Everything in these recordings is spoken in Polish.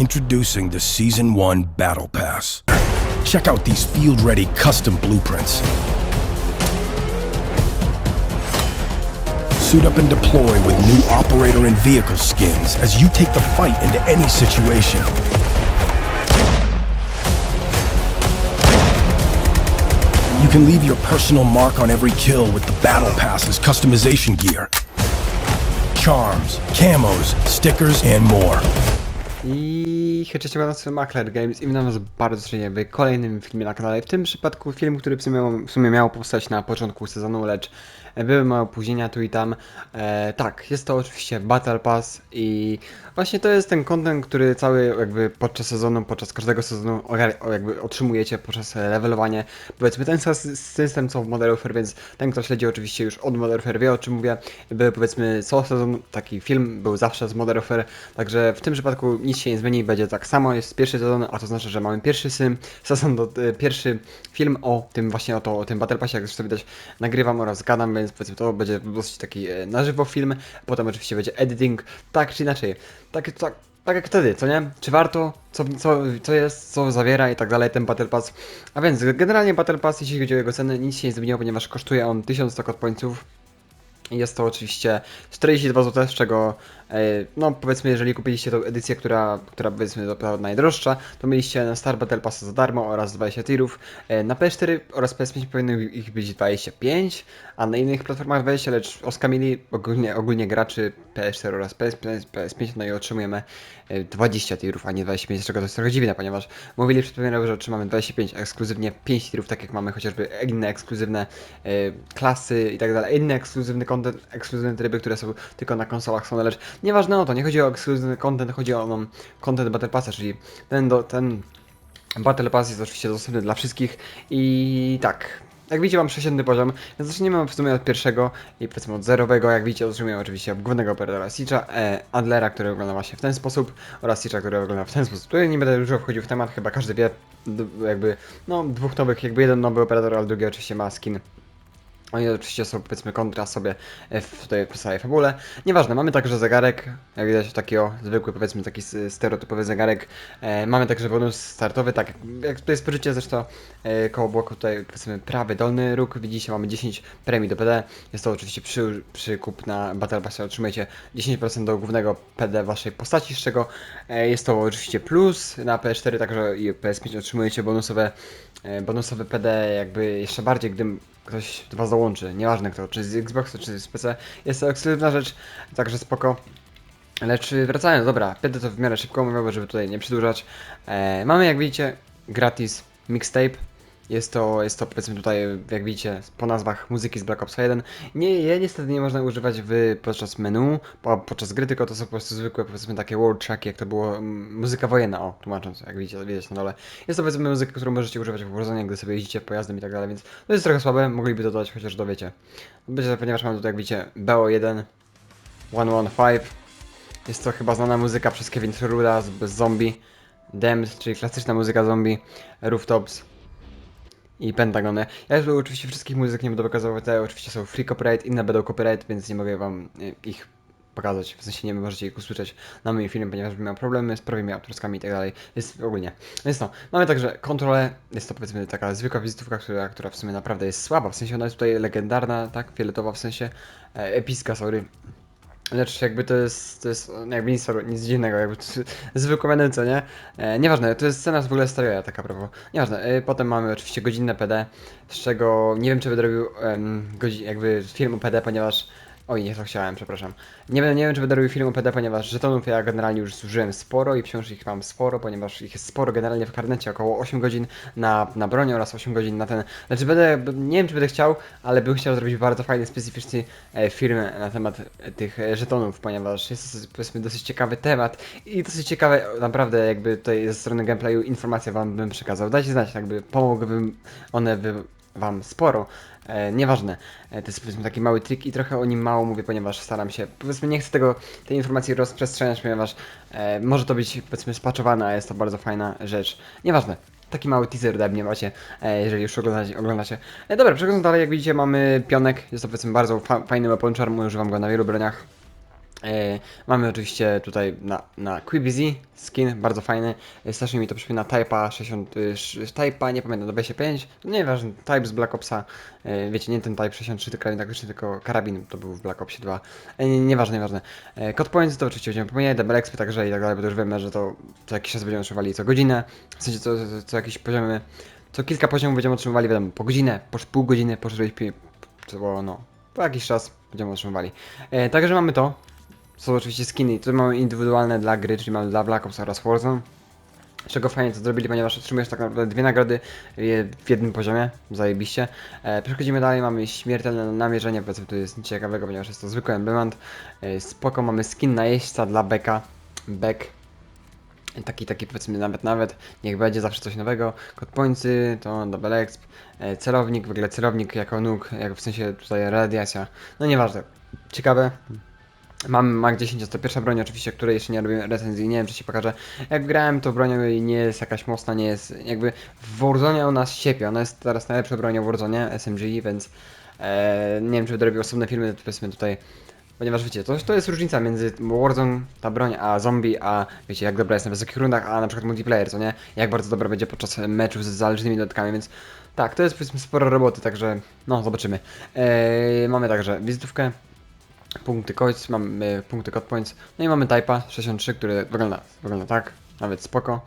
Introducing the Season 1 Battle Pass. Check out these field ready custom blueprints. Suit up and deploy with new operator and vehicle skins as you take the fight into any situation. You can leave your personal mark on every kill with the Battle Pass's customization gear. Charms, camos, stickers, and more. I cześć, oglądam Makler Games i witam was bardzo serdecznie w kolejnym filmie na kanale. W tym przypadku film, który w sumie, w sumie miał powstać na początku sezonu, lecz były małe opóźnienia tu i tam. E, tak, jest to oczywiście Battle Pass i właśnie to jest ten content, który cały jakby podczas sezonu, podczas każdego sezonu jakby otrzymujecie podczas levelowania. Powiedzmy ten system co w Modern Warfare, więc ten kto śledzi oczywiście już od Modern Warfare wie o czym mówię. Były powiedzmy co sezon taki film, był zawsze z Modern Warfare, także w tym przypadku nic się nie zmieni, będzie tak samo, jest pierwszy sezon, a to znaczy, że mamy pierwszy sezon, do, e, pierwszy film o tym właśnie o, to, o tym Battle Passie, jak zresztą widać nagrywam oraz gadam, więc powiedzmy to będzie dosyć taki e, na żywo film, potem oczywiście będzie editing, tak czy inaczej, tak, tak, tak jak wtedy, co nie? Czy warto? Co, co, co jest, co zawiera i tak dalej ten Battle Pass. A więc generalnie Battle Pass, jeśli chodzi o jego cenę, nic się nie zmieniło, ponieważ kosztuje on 1100 stock pońców. Jest to oczywiście 42 zł, z czego e, no powiedzmy, jeżeli kupiliście tą edycję, która, która powiedzmy była najdroższa, to mieliście na Star Battle Pass za darmo oraz 20 tirów. E, Na PS4 oraz PS5 powinno ich być 25, a na innych platformach 20, lecz oskamili ogólnie, ogólnie graczy PS4 oraz PS5, PS5 no i otrzymujemy e, 20 tirów, a nie 25, z czego to jest trochę dziwne, ponieważ mówili przed że otrzymamy 25, ekskluzywnie 5 tirów, tak jak mamy chociażby inne ekskluzywne e, klasy i tak dalej, inny ekskluzywny content, ekskluzywne tryby, które są tylko na konsolach są, lecz nieważne o to, nie chodzi o ekskluzywny content, chodzi o no, content Battle Passa, czyli ten, do, ten Battle Pass jest oczywiście dostępny dla wszystkich i tak. Jak widzicie mam przeciętny poziom, więc zaczniemy w sumie od pierwszego i powiedzmy od zerowego. Jak widzicie otrzymujemy oczywiście głównego operatora Siege'a, e, Adlera, który wygląda właśnie w ten sposób oraz Siege'a, który wygląda w ten sposób. Tutaj nie będę dużo wchodził w temat, chyba każdy wie jakby, no dwóch nowych, jakby jeden nowy operator, ale drugi oczywiście ma skin oni oczywiście są powiedzmy kontra sobie w tutaj w całej fabule. Nieważne, mamy także zegarek, jak widać taki o, zwykły powiedzmy taki stereotypowy zegarek. E, mamy także bonus startowy, tak jak tutaj spojrzycie zresztą e, koło bloku tutaj powiedzmy prawy dolny róg, widzicie mamy 10 premii do PD. Jest to oczywiście przy, przykup na Battle Passie otrzymujecie 10% do głównego PD waszej postaci, z czego e, jest to oczywiście plus na PS4, także i PS5 otrzymujecie bonusowe, e, bonusowe PD jakby jeszcze bardziej, gdy ktoś do was dołączy, nieważne kto, czy z Xboxa, czy z PC, jest to ekskluzywna rzecz, także spoko. Lecz wracając, dobra, będę to w miarę szybko mówił, żeby tutaj nie przedłużać. E, mamy jak widzicie gratis mixtape. Jest to, jest to powiedzmy tutaj, jak widzicie, po nazwach muzyki z Black Ops 1. Nie, je niestety nie można używać w, podczas menu, po, podczas gry, tylko to są po prostu zwykłe, powiedzmy takie world track, jak to było muzyka wojenna, o, tłumacząc, jak widzicie, widać na dole. Jest to powiedzmy muzyka, którą możecie używać w Warzone, gdy sobie jeździcie pojazdem i tak dalej, więc to jest trochę słabe, mogliby dodać chociaż dowiecie. Będzie to, ponieważ mamy tutaj, jak widzicie, BO1, 115, jest to chyba znana muzyka przez Kevin Truda z, z Zombie, Damned, czyli klasyczna muzyka zombie, Rooftops i Pentagony. Ja tu oczywiście wszystkich muzyk nie będę pokazywał, te oczywiście są free copyright, inne będą copyright, więc nie mogę wam y, ich pokazać, w sensie nie możecie ich usłyszeć na moim filmie, ponieważ bym miał problemy z prawymi autorskimi i tak dalej, jest ogólnie. Więc no, mamy także kontrolę, jest to powiedzmy taka zwykła wizytówka, która, która w sumie naprawdę jest słaba, w sensie ona jest tutaj legendarna, tak, fioletowa w sensie, e, epicka, sorry, Lecz jakby to jest, to jest jakby nic, nic dziwnego, jakby to zwykłe menu, nie? E, nieważne, to jest scena w ogóle stereoja taka prawo. Nieważne, e, potem mamy oczywiście godzinne PD, z czego nie wiem czy będę robił em, jakby film o PD, ponieważ... Oj, nie to chciałem, przepraszam. Nie, wiem- nie wiem czy będę robił film o PD, ponieważ żetonów ja generalnie już zużyłem sporo i wciąż ich mam sporo, ponieważ ich jest sporo generalnie w karnecie, około 8 godzin na, na bronię oraz 8 godzin na ten... Znaczy będę, nie wiem czy będę chciał, ale bym chciał zrobić bardzo fajny, specyficzny e, film na temat e, tych e, żetonów, ponieważ jest to powiedzmy dosyć ciekawy temat i dosyć ciekawe, naprawdę jakby tutaj ze strony gameplayu informacje wam bym przekazał. Dajcie znać, jakby pomogłyby one by wam sporo. E, nieważne, e, to jest powiedzmy taki mały trik i trochę o nim mało mówię, ponieważ staram się, powiedzmy nie chcę tego, tej informacji rozprzestrzeniać, ponieważ e, może to być powiedzmy spaczowane, a jest to bardzo fajna rzecz. Nieważne, taki mały teaser ode mnie macie, e, jeżeli już oglądacie. oglądacie. E, dobra, przechodząc dalej, jak widzicie mamy pionek, jest to powiedzmy bardzo fa fajny weapon charm, używam go na wielu broniach. E, mamy oczywiście tutaj na, na Quibizy skin, bardzo fajny. E, strasznie mi to przypomina Type'a 60, y, sz- Type'a, nie pamiętam, do 25. No nieważne, Type z Black Opsa. E, wiecie, nie ten Type 63 tylko taktyczny, tylko karabin, to był w Black Opsie 2. E, nie, nieważne, nieważne. Code Points to oczywiście będziemy pomijać, Double także i tak dalej, bo już wiemy, że to co jakiś czas będziemy otrzymywali co godzinę. W sensie co, co, co jakieś poziomy, co kilka poziomów będziemy otrzymywali, wiadomo, po godzinę, po pół godziny, po 45, po, no, po jakiś czas będziemy otrzymywali. E, także mamy to, są oczywiście skiny, tu mamy indywidualne dla gry, czyli mamy dla Black Ops oraz Warzone. Z czego fajnie to zrobili, ponieważ otrzymujesz tak naprawdę dwie nagrody w jednym poziomie, zajebiście. E, przechodzimy dalej, mamy śmiertelne namierzenie, powiedzmy to jest nic ciekawego, ponieważ jest to zwykły emblemat. E, spoko, mamy skin najeźdźca dla Beka, Beck. Taki, taki powiedzmy nawet, nawet, niech będzie zawsze coś nowego. Kod pońcy, to double exp, e, celownik, w ogóle celownik jako nóg, jak w sensie tutaj radiacja, no nieważne. Ciekawe, Mam Mag 10, jest to pierwsza broń oczywiście, której jeszcze nie robię recenzji, nie wiem czy się pokażę. Jak grałem to bronią jej nie jest jakaś mocna, nie jest jakby w Warzone ona siepie, ona jest teraz najlepszą bronią w Warzone, SMG, więc e, nie wiem czy będę robił osobne filmy, powiedzmy tutaj, ponieważ wiecie, to, to jest różnica między Warzone, ta broń, a zombie, a wiecie jak dobra jest na wysokich rundach, a na przykład multiplayer, co nie? Jak bardzo dobra będzie podczas meczów z zależnymi dodatkami, więc tak, to jest powiedzmy sporo roboty, także no zobaczymy. E, mamy także wizytówkę, punkty coins, mamy punkty code points, no i mamy type'a 63, który wygląda, wygląda tak, nawet spoko.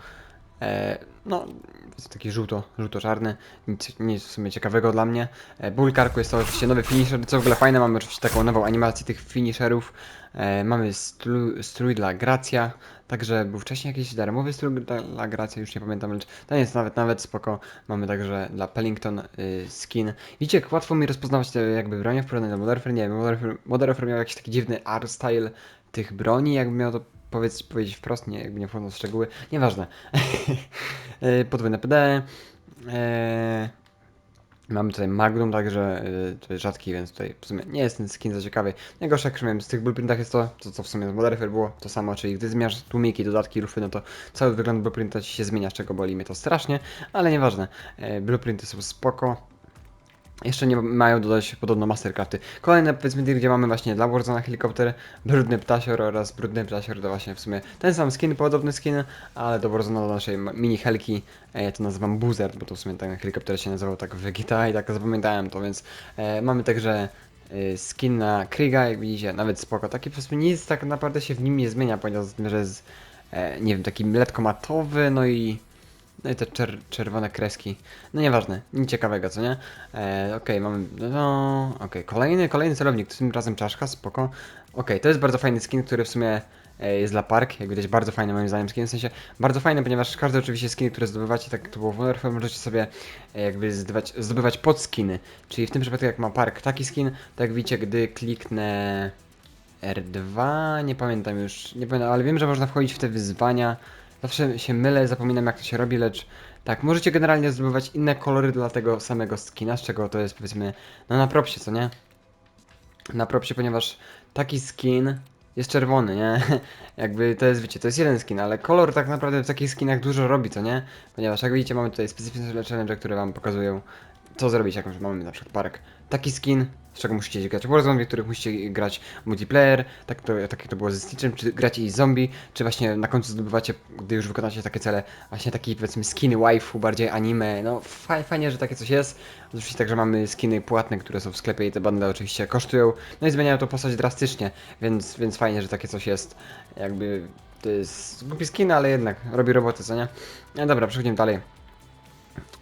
E, no, jest taki żółto, żółto-czarny, nic, nic w sumie ciekawego dla mnie. E, Bulkarku jest to oczywiście nowy finisher, co w ogóle fajne, mamy oczywiście taką nową animację tych finisherów. E, mamy strój, strój dla Gracja, także był wcześniej jakiś darmowy strój dla, Gracja, już nie pamiętam, lecz ten jest nawet, nawet spoko. Mamy także dla Pellington y, skin. Widzicie, jak łatwo mi rozpoznawać te jakby bronie w porównaniu do Modern Warfare, nie wiem, Modern Warfare miał jakiś taki dziwny art style tych broni, jakby miał to powiedz, powiedzieć wprost, nie, jakby nie wchodząc w szczegóły, nieważne. Y, Podwójne PD, e, Mamy tutaj Magnum, także jest rzadki, więc tutaj w sumie nie jest ten skin za ciekawy. Najgorsze jak miałem z tych blueprintach jest to, to co w sumie z Modern było to samo, czyli gdy zmieniasz tłumiki, dodatki, rufy, no to cały wygląd blueprinta się zmienia, z czego boli mnie to strasznie, ale nieważne. E, blueprinty są spoko. Jeszcze nie mają dodać podobno Mastercrafty. Kolejne powiedzmy gdzie mamy właśnie dla Warzona helikopter, brudny ptasior oraz brudny ptasior to właśnie w sumie ten sam skin, podobny skin, ale do Warzona do naszej mini helki e, to nazywam Buzzard, bo to w sumie ten helikopter się nazywał tak w GTA i tak zapamiętałem to, więc e, mamy także e, skin na Kriga, jak widzicie, nawet spoko. Taki prostu nic tak naprawdę się w nim nie zmienia, ponieważ że jest, e, nie wiem, taki lekko matowy, no i no i te czer czerwone kreski. No nieważne, nic ciekawego, co nie? E, Okej, mamy. No, okej, kolejny, kolejny celownik, tym razem czaszka, spoko. Okej, to jest bardzo fajny skin, który w sumie e, jest dla park, jak widać bardzo fajny moim zdaniem skin, w sensie bardzo fajny, ponieważ każdy oczywiście skin, które zdobywacie, tak to było w Warfare, możecie sobie e, jakby zdobywać, zdobywać pod skiny. Czyli w tym przypadku jak ma park taki skin, to jak widzicie, gdy kliknę R2, nie pamiętam już, nie pamiętam, ale wiem, że można wchodzić w te wyzwania. Zawsze się mylę, zapominam jak to się robi, lecz tak, możecie generalnie zdobywać inne kolory dla tego samego skina, z czego to jest powiedzmy, no na propsie, co nie? Na propsie, ponieważ taki skin jest czerwony, nie? Jakby to jest, wiecie, to jest jeden skin, ale kolor tak naprawdę w takich skinach dużo robi, co nie? Ponieważ jak widzicie, mamy tutaj specyficzne challenge, które wam pokazują, co zrobić, jak mamy na przykład park. Taki skin, z czego musicie grać Warzone, w których musicie grać multiplayer, tak to, tak to było ze Stitchem, czy gracie i zombie, czy właśnie na końcu zdobywacie, gdy już wykonacie takie cele, właśnie taki powiedzmy skiny waifu, bardziej anime, no faj, fajnie, że takie coś jest. Oczywiście także mamy skiny płatne, które są w sklepie i te bundle oczywiście kosztują, no i zmieniają to postać drastycznie, więc, więc fajnie, że takie coś jest, jakby to jest głupi skin, ale jednak robi roboty, co nie? No dobra, przechodzimy dalej.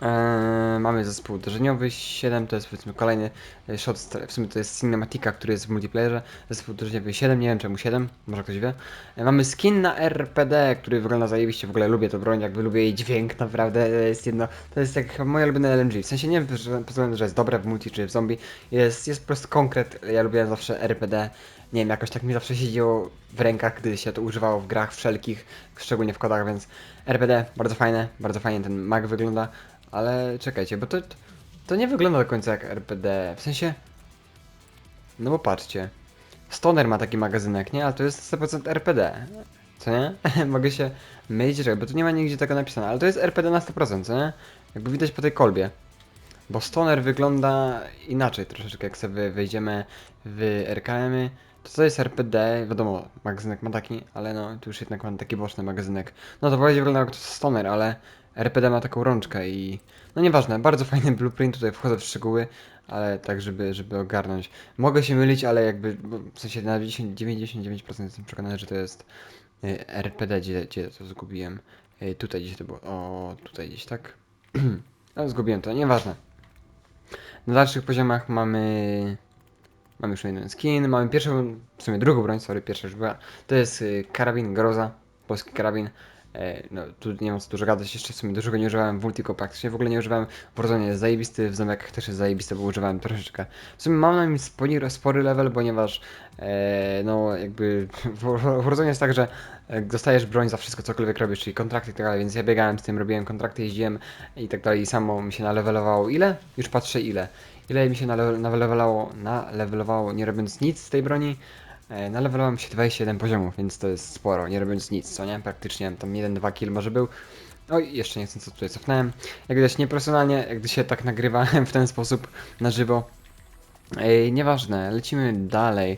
Eee, mamy zespół uderzeniowy 7, to jest powiedzmy kolejny e, shot, w sumie to jest Cinematica, który jest w multiplayerze. Zespół uderzeniowy 7, nie wiem czemu 7, może ktoś wie. E, mamy skin na RPD, który wygląda zajebiście, w ogóle lubię to broń, jakby lubię jej dźwięk, naprawdę to jest jedno, to jest jak moje ulubione LMG, w sensie nie wiem, że, że jest dobre w multi czy w zombie, jest, jest po prostu konkret, ja lubię zawsze RPD, nie wiem, jakoś tak mi zawsze siedziło w rękach, gdy się to używało w grach wszelkich, szczególnie w kodach, więc RPD, bardzo fajne, bardzo fajnie ten mag wygląda, ale czekajcie, bo to, to nie wygląda do końca jak RPD, w sensie, no bo patrzcie, Stoner ma taki magazynek, nie? Ale to jest 100% RPD, co nie? Mogę się mylić, czekaj, bo tu nie ma nigdzie tego napisane, ale to jest RPD na 100%, co nie? Jakby widać po tej kolbie. Bo Stoner wygląda inaczej troszeczkę, jak sobie wejdziemy w RKM-y. To co jest RPD, wiadomo, magazynek ma taki, ale no, tu już jednak mam taki boczny magazynek. No to bardziej wygląda jak to Stoner, ale RPD ma taką rączkę i... No nieważne, bardzo fajny blueprint, tutaj wchodzę w szczegóły, ale tak, żeby, żeby ogarnąć. Mogę się mylić, ale jakby, w sensie na 90, 99% jestem przekonany, że to jest y, RPD, gdzie, gdzie to zgubiłem. Y, Tutaj gdzieś to było, o, tutaj gdzieś, tak? No, zgubiłem to, nieważne. Na dalszych poziomach mamy... Mamy już jeden skin, mamy pierwszą, w sumie drugą broń, sorry, pierwsza już była. To jest y, karabin Groza, polski karabin. E, no, tu nie ma co dużo gadać, jeszcze w sumie dużo go nie używałem w Ultico praktycznie, w ogóle nie używałem w Warzone jest zajebisty, w Zombiakach też jest zajebisty, bo używałem troszeczkę. W sumie mam na nim spory, spory level, ponieważ e, no jakby w Warzone jest tak, że e, dostajesz broń za wszystko, cokolwiek robisz, czyli kontrakty i tak dalej, więc ja biegałem z tym, robiłem kontrakty, jeździłem i tak dalej i samo mi się nalewelowało. Ile? Już patrzę ile. Ile mi się nale- nalewelowało, nalewelowało nie robiąc nic z tej broni? E, Nalewelowałem się 27 poziomów, więc to jest sporo, nie robiąc nic, co nie? Praktycznie tam 1-2 kill może był. Oj, jeszcze nie chcę, co tutaj cofnąłem. Jak widać, nieprofesjonalnie, gdy się tak nagrywa w ten sposób na żywo. Ej, nieważne, lecimy dalej.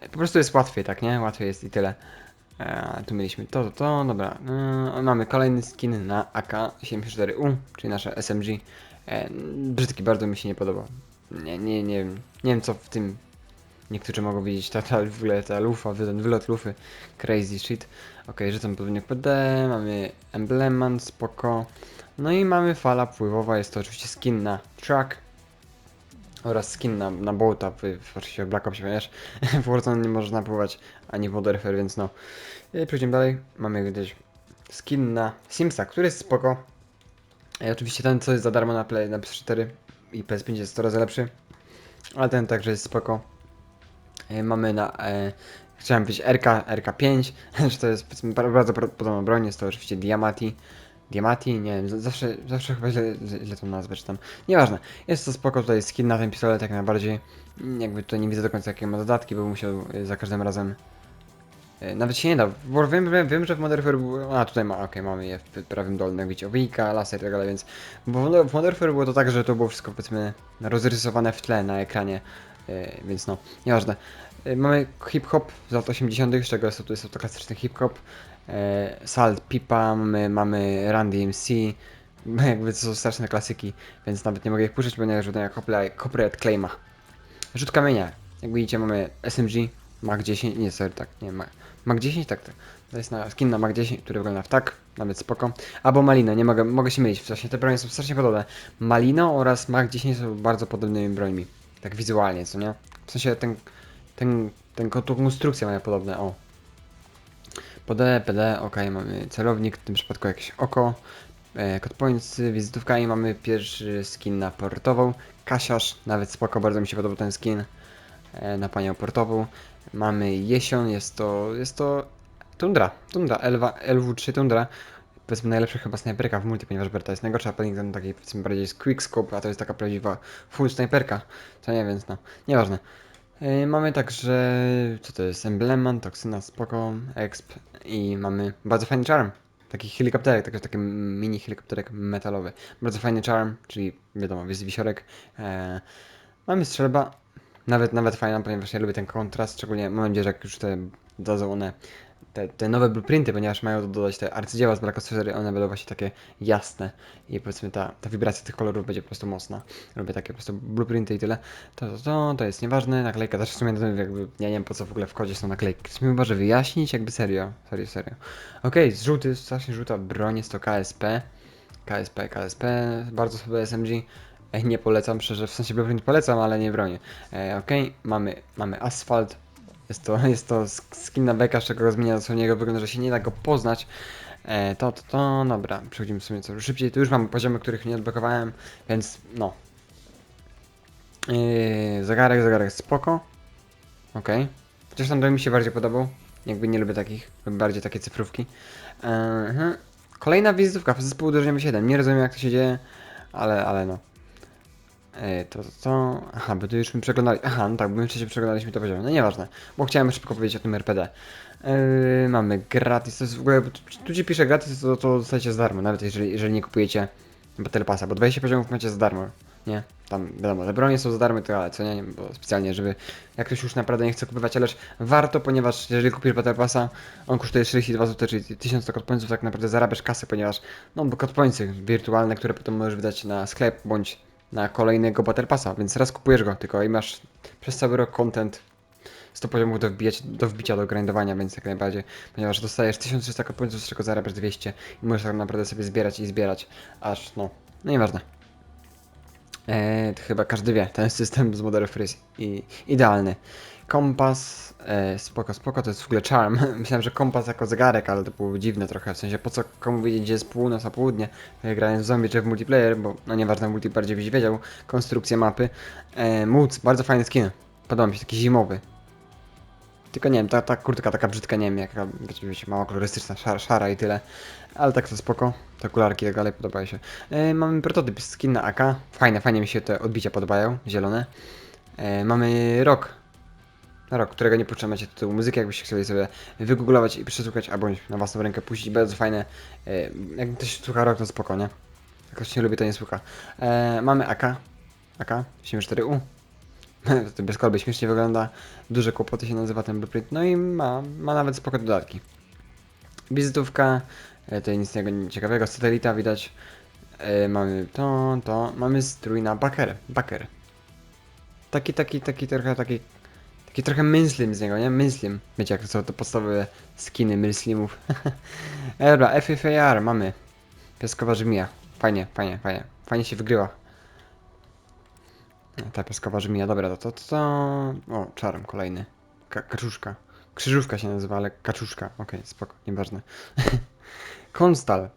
E, Po prostu jest łatwiej, tak, nie? Łatwiej jest i tyle. E, tu mieliśmy to, to, to, dobra. E, mamy kolejny skin na AK-74U, czyli nasze SMG. E, brzydki, bardzo mi się nie podoba. Nie, nie, nie, wiem- nie wiem co w tym Niektórzy mogą widzieć ta, ta, w ogóle ta lufa, ten wylot lufy, crazy shit. Ok, rzucam podwójnik PD, mamy embleman, spoko. No i mamy fala pływowa, jest to oczywiście skin na truck. Oraz skin na, na w, oczywiście w Black Opsie, ponieważ w Warzone nie można pływać ani w Warfare, więc no. I przejdziemy dalej, mamy gdzieś skin na Simsa, który jest spoko. I oczywiście ten, co jest za darmo na, play, na PS4 i PS5 jest 100 razy lepszy. Ale ten także jest spoko. E, Mamy na. E, chciałem powiedzieć RK, RK5, że to jest bardzo podobna broń, jest to oczywiście Diamati. Diamati, nie wiem, zawsze, zawsze chyba źle, źle tą nazwę czytam. Nieważne, jest to spoko, tutaj skin na ten pistolet jak najbardziej. Jakby tutaj nie widzę do końca jakie ma dodatki, bo musiał e, za każdym razem. E, Nawet się nie da, bo wiem, wiem, wiem że w Modern było, a tutaj ma, okej, mamy je w prawym dolnym, widzicie, owika, laser i tak dalej, więc bo w Modern było to tak, że to było wszystko powiedzmy rozrysowane w tle na ekranie, e, więc no, nieważne. E, Mamy hip-hop z lat 80., z czego jest to, jest to klasyczny hip-hop. Salt Pipa, mamy, mamy Run DMC, jakby to są straszne klasyki, więc nawet nie mogę ich puszczać, ponieważ wydają copyright, claima. Rzut kamienia. Jak widzicie mamy SMG, Mag 10, nie sorry, tak, nie, Mag, Mag 10, tak, tak. To jest na, skin na Mag 10, który wygląda w tak, nawet spoko. Albo Malino, nie mogę, mogę się mylić, właśnie te bronie są strasznie podobne. Malino oraz Mag 10 są bardzo podobnymi brońmi, tak wizualnie, co nie? W sensie ten, ten, ten, tą konstrukcja mają podobne, o. Pod PD, ok, mamy celownik, w tym przypadku jakieś oko, e, code points, wizytówka i mamy pierwszy skin na portową, Kasiarz, nawet spoko, bardzo mi się podobał ten skin na panią portową. Mamy Jesion, jest to, jest to Tundra, Tundra, LW, LW3 Tundra, powiedzmy najlepsza chyba snajperka w multi, ponieważ Berta jest najgorsza, a Paddington takiej powiedzmy bardziej jest quickscope, a to jest taka prawdziwa full snajperka, to nie, więc no, nieważne. Yy, mamy także, co to jest, embleman, toksyna, spoko, exp i mamy bardzo fajny charm. Taki helikopterek, taki, taki mini helikopterek metalowy. Bardzo fajny charm, czyli wiadomo, jest wisiorek. E, mamy strzelba, nawet, nawet fajna, ponieważ ja lubię ten kontrast, szczególnie mam nadzieję, że jak już te dadzą one te, te nowe blueprinty, ponieważ mają dodać te arcydzieła z Black Ops 4, one będą właśnie takie jasne i powiedzmy ta, ta wibracja tych kolorów będzie po prostu mocna. Robię takie po prostu blueprinty i tyle. To, to, to, to jest nieważne, naklejka też w sumie jakby, ja nie wiem po co w ogóle w kodzie są naklejki. Ktoś mi chyba, że wyjaśnić, jakby serio, serio, serio. Okej, okay, żółty, strasznie żółta broń, jest to KSP. KSP, KSP, bardzo sobie SMG. E, Nie polecam, szczerze, w sensie blueprint polecam, ale nie bronię. E, Okej, mamy, mamy asfalt. Jest to, jest to sk- skin na beka, z czego zmienia dosłownie jego że się nie da go poznać. E, to, to, to, dobra, przechodzimy w sumie co szybciej. Tu już mam poziomy, których nie odblokowałem, więc no. Yy, zegarek, spoko. Okay. Chociaż tam mi się bardziej podobał. Jakby nie lubię takich, lubię bardziej takie cyfrówki. Mhm. Kolejna wizytówka w zespół uderzeniowy 7. Nie rozumiem jak to się dzieje, ale, ale no. Yy, to, to. Aha, bo tu już my przeglądali. Aha, no tak, bo my wcześniej przeglądaliśmy to poziomy. No nieważne, bo chciałem szybko powiedzieć o tym RPD. Yy, mamy gratis, to jest w ogóle, tu, ci pisze gratis, to, to dostajecie za darmo, nawet jeżeli, jeżeli nie kupujecie Battle Passa, bo 20 poziomów macie za darmo. nie? Tam wiadomo, te bronie są za darmo, to ale co nie, bo specjalnie, żeby jak ktoś już naprawdę nie chce kupować, ależ warto, ponieważ jeżeli kupisz Battle Passa, on kosztuje 42 zł, czyli 1000 kod pońców, tak naprawdę zarabiasz kasę, ponieważ, no bo kod pońcy wirtualne, które potem możesz wydać na sklep, bądź na kolejnego Battle Passa, więc raz kupujesz go tylko i masz przez cały rok content 100 poziomów do, wbijać, do wbicia, do grindowania, więc jak najbardziej, ponieważ dostajesz 1300 kod pońców, z czego zarabiasz 200 i możesz tak naprawdę sobie zbierać i zbierać, aż no, no nieważne. E, to chyba każdy wie, ten system z Freeze i idealny. Kompas, e, spoko, spoko, to jest w ogóle charm. Myślałem, że kompas jako zegarek, ale to było dziwne trochę, w sensie po co komu wiedzieć, gdzie jest północ, a południe, jak grając w zombie czy w multiplayer, bo no nieważne, w multi bardziej byś wiedział, konstrukcję mapy. E, Moods, bardzo fajny skin, podoba mi się, taki zimowy. Tylko nie wiem, ta, ta kurtka taka brzydka, nie wiem, jaka, wiecie, wiecie, mała kolorystyczna, szara, szara i tyle. Ale tak to spoko, te okularki i tak dalej podobają się. E, mamy prototyp skin na AK, fajne, fajnie mi się te odbicia podobają, zielone. E, mamy rok, rok, którego nie puszczam, macie tytułu muzyki, jakbyście chcieli sobie wygooglować i przesłuchać, albo na własną rękę puścić, bardzo fajne. E, jak ktoś słucha rok, to spoko, nie? Jak ktoś nie lubi, to nie słucha. E, mamy AK, AK 74U. to bez kolby śmiesznie wygląda. Duże kłopoty się nazywa ten blueprint. No i ma, ma nawet spoko dodatki. Wizytówka, e, tutaj nic ciekawego, satelita widać. E, mamy to, to, mamy strój na baker, baker. Taki, taki, taki trochę, taki, taki trochę myślim z niego, nie? Myślim. Wiecie jak to są te podstawowe skiny myślimów. E, Dobra, FFAR mamy. Piaskowa żmija. Fajnie, fajnie, fajnie. Fajnie się wygrywa. E, Ta piaskowa żmija, dobra, to to, to, to... O, czarm kolejny. Ka kaczuszka. Krzyżówka się nazywa, ale kaczuszka. Okej, spoko, nieważne. Konstal.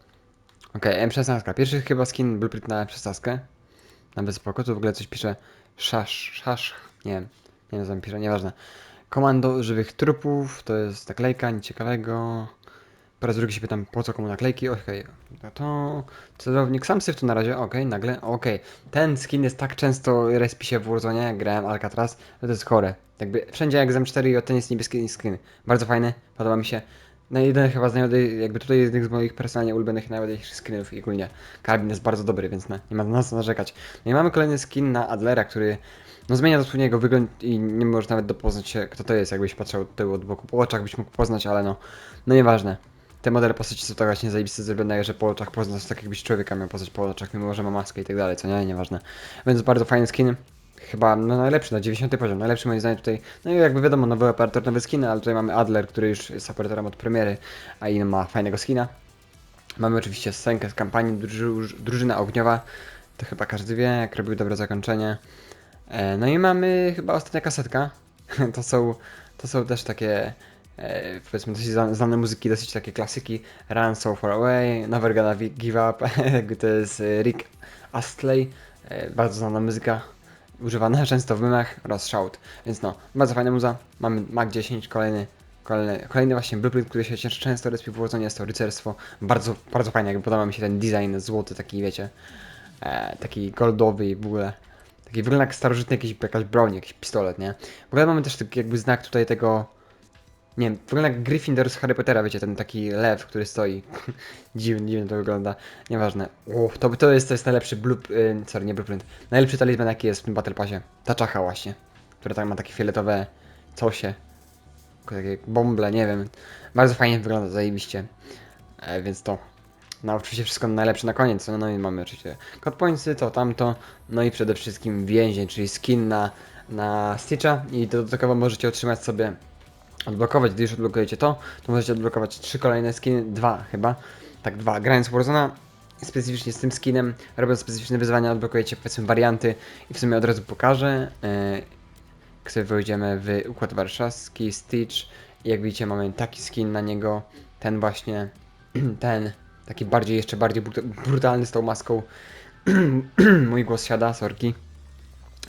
Okej, M16. Pierwszy chyba skin blueprint na M16. Nawet spoko, tu w ogóle coś pisze szasz, szasz, nie wiem, nie tam pisze, nieważne. Komando żywych trupów, to jest naklejka, nic ciekawego. Po raz drugi się pytam, po co komu naklejki, okej, no to celownik sam syf tu na razie, okej, nagle, okej. Ten skin jest tak często respi się w Warzone, jak grałem Alcatraz, że to jest chore. Jakby wszędzie jak z M4 i ten jest niebieski skin. Bardzo fajny, podoba mi się. No jeden chyba z najładniej, jakby tutaj jeden z moich personalnie ulubionych najładniejszych skinów i ogólnie karabin jest bardzo dobry, więc no, nie ma na co narzekać. No i mamy kolejny skin na Adlera, który no zmienia dosłownie jego wygląd i nie możesz nawet dopoznać się kto to jest, jakbyś patrzył od tyłu od boku. Po oczach byś mógł poznać, ale no, no nieważne. Te modele postaci są tak właśnie zajebiste zrobione, że po oczach poznasz tak jakbyś człowieka miał poznać po oczach, mimo że ma maskę i tak dalej, co nie, nieważne. Więc bardzo fajny skin. Chyba no, najlepszy na 90 poziom, najlepszy moim zdaniem tutaj. No i jakby wiadomo, nowy operator, nowe skiny, ale tutaj mamy Adler, który już jest operatorem od premiery, a inny ma fajnego skina. Mamy oczywiście scenkę z kampanii druży Drużyna Ogniowa, to chyba każdy wie, jak robił dobre zakończenie. E, no i mamy chyba ostatnia kasetka. to są, to są też takie e, powiedzmy dosyć zna- znane muzyki, dosyć takie klasyki. Run So Far Away, Never Gonna Give Up, to jest e, Rick Astley, bardzo znana muzyka, używana często w memach oraz Shout. Więc no, bardzo fajna muza. Mamy Mac 10, kolejny, kolejny, kolejny właśnie blueprint, który się często respi Warzone, jest to rycerstwo. Bardzo, bardzo fajnie, jakby podoba mi się ten design złoty, taki wiecie, e, taki goldowy i w ogóle. Taki wygląda jak starożytny jakiś, jakaś broń, jakiś pistolet, nie? W ogóle mamy też taki jakby znak tutaj tego... Nie wiem, wygląda jak Gryffindor z Harry Pottera, wiecie, ten taki lew, który stoi. dziwnie, dziwnie to wygląda. Nieważne. Uff, to, to jest to jest najlepszy bluep... y, sorry, nie blueprint. Najlepszy talizman jaki jest w tym Battle Passie. Ta czacha właśnie. Która tak ma takie fioletowe cosie. Takie bąble, nie wiem. Bardzo fajnie wygląda, zajebiście. E, więc to. No oczywiście wszystko najlepsze na koniec, no, no i mamy oczywiście kod pointsy, to tamto, no i przede wszystkim więzień, czyli skin na, na Stitcha i dodatkowo możecie otrzymać sobie, odblokować, gdy już odblokujecie to, to możecie odblokować trzy kolejne skiny, dwa chyba, tak dwa, grając Warzona, specyficznie z tym skinem, robiąc specyficzne wyzwania, odblokujecie powiedzmy warianty i w sumie od razu pokażę, yy, jak sobie wejdziemy w Układ Warszawski, Stitch. I jak widzicie mamy taki skin na niego, ten właśnie, ten, taki bardziej, jeszcze bardziej brut- brutalny z tą maską. Mój głos siada, sorki.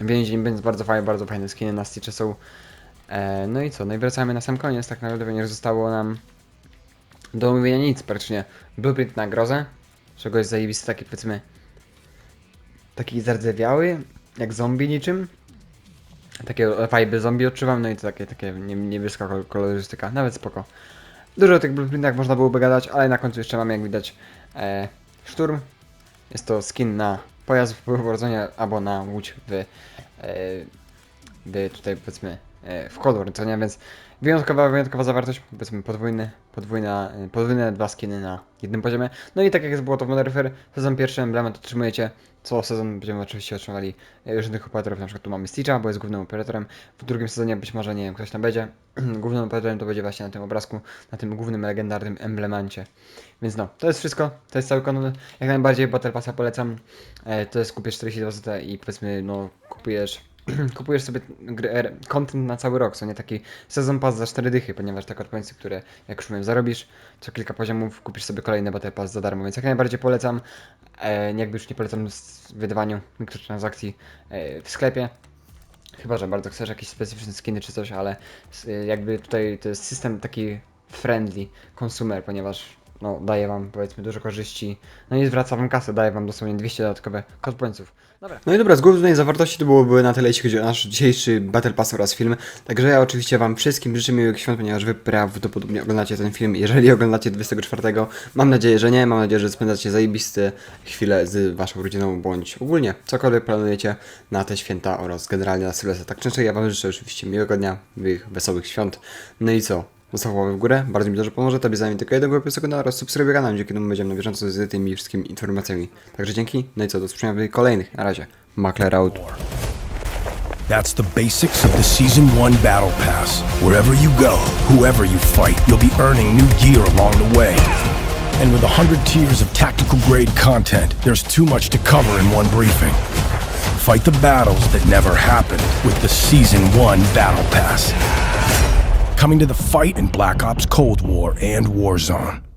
Więzień, więc bardzo fajne, bardzo fajne skiny na Stitche są. E, no i co, no i wracamy na sam koniec, tak naprawdę ponieważ zostało nam do omówienia nic praktycznie. Blueprint na grozę, czego jest zajebisty taki powiedzmy taki zardzewiały, jak zombie niczym. Takie vibe zombie odczuwam, no i to takie, takie nie- niebieska kol- kolorystyka, nawet spoko. Dużo o tych blueprintach można byłoby gadać, ale na końcu jeszcze mamy jak widać e, szturm. Jest to skin na pojazd w Warzone albo na łódź w, e, w tutaj powiedzmy e, w kolor, co nie, więc wyjątkowa, wyjątkowa zawartość, powiedzmy podwójny, podwójna, podwójne dwa skiny na jednym poziomie. No i tak jak było to w Modern Warfare, sezon pierwszy emblemat otrzymujecie, co sezon będziemy oczywiście otrzymali e, różnych operatorów, na przykład tu mamy Stitcha, bo jest głównym operatorem, w drugim sezonie być może, nie wiem, ktoś tam będzie, głównym operatorem to będzie właśnie na tym obrazku, na tym głównym legendarnym emblemancie. Więc no, to jest wszystko, to jest cały kontent, jak najbardziej Battle Passa polecam, e, to jest kupisz 42 zł i powiedzmy, no, kupujesz kupujesz sobie gry- er, content na cały rok, co nie taki sezon pass za 4 dychy, ponieważ te podpowiedzi, które jak już mówiłem zarobisz, co kilka poziomów kupisz sobie kolejny Battle Pass za darmo, więc jak najbardziej polecam, e, jakby już nie polecam wydawaniu mikrotransakcji e, w sklepie, chyba, że bardzo chcesz jakieś specyficzne skiny czy coś, ale s- jakby tutaj to jest system taki friendly consumer, ponieważ no, daje wam powiedzmy dużo korzyści, no i zwraca wam kasę, daje wam dosłownie 200 dodatkowe pointsów. Dobra. No i dobra, z głównej zawartości to byłoby na tyle, jeśli chodzi o nasz dzisiejszy Battle Pass oraz film. Także ja oczywiście Wam wszystkim życzę miłych świąt, ponieważ Wy prawdopodobnie oglądacie ten film. Jeżeli oglądacie 24, mam nadzieję, że nie. Mam nadzieję, że spędzacie zajebiste chwile z Waszą rodziną, bądź ogólnie cokolwiek planujecie na te święta oraz generalnie na Sylwestra. Tak często ja Wam życzę oczywiście miłego dnia, miłych, wesołych świąt. No i co? Zostaw łapę w górę, bardzo mi dobrze pomoże, tobie zajmie tylko jednego łapy sekunda oraz subskrybuj kanał, dzięki temu będziemy na bieżąco z tymi wszystkimi informacjami. Także dzięki, no i co, do usłyszenia w kolejnych, na razie. Makler out. That's the basics of the Season 1 Battle Pass. Wherever you go, whoever you fight, you'll be earning new gear along the way. And with 100 tiers of tactical grade content, there's too much to cover in one briefing. Fight the battles that never happened with the Season 1 Battle Pass. Coming to the fight in Black Ops Cold War and Warzone.